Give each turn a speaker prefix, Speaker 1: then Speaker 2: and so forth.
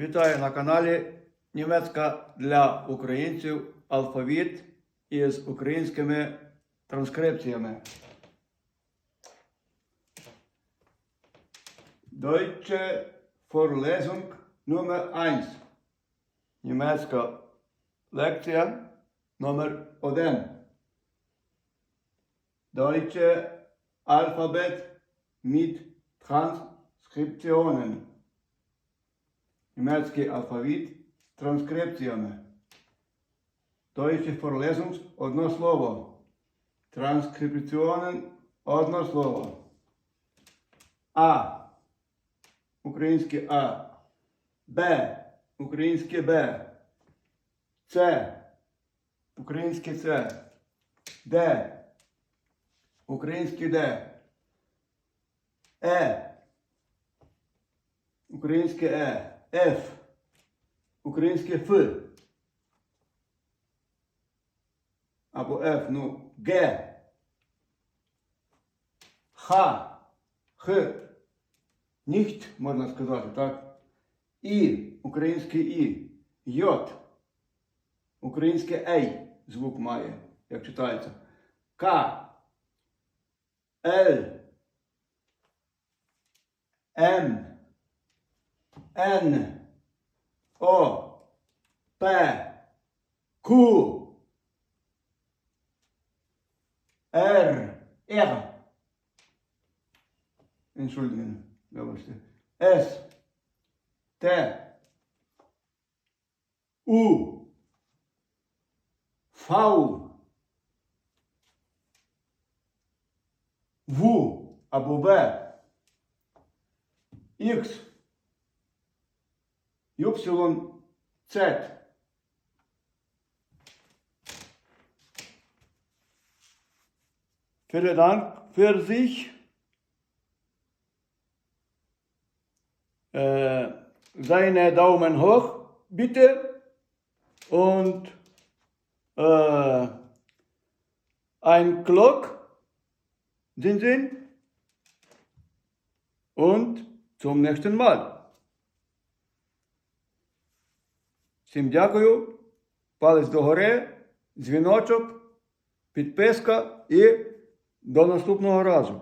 Speaker 1: Вітаю на каналі Німецька для українців алфавіт із українськими транскрипціями. Deutsche Vorlesung Nummer 1. Німецька лекція номер 1. Deutsche Alphabet mit Transkriptionen. Німецький алфавіт транскрипціями. Deutsche Vorlesung – одно слово. Транскрипціонен – одно слово. А. Українське А. Б. Українське Б. С. Українське С. Д. Українське Д. Е. Українське Е. Ф. Українське Ф. Або Ф, ну, Г. Х. Х. Ніхт, можна сказати, так? І. Українське І. Йот. Українське Ей. Звук має, як читається. К. Л. М. Н, О, П, Q, Р, Р. Entschuldigen, вибачте. С, Т, У, В, В або В, Х, Y, Z. Vielen Dank für sich. Äh, seine Daumen hoch, bitte. Und äh, ein Glock, sind Sie? Und zum nächsten Mal. Всім дякую. Палець догори, дзвіночок, підписка і до наступного разу.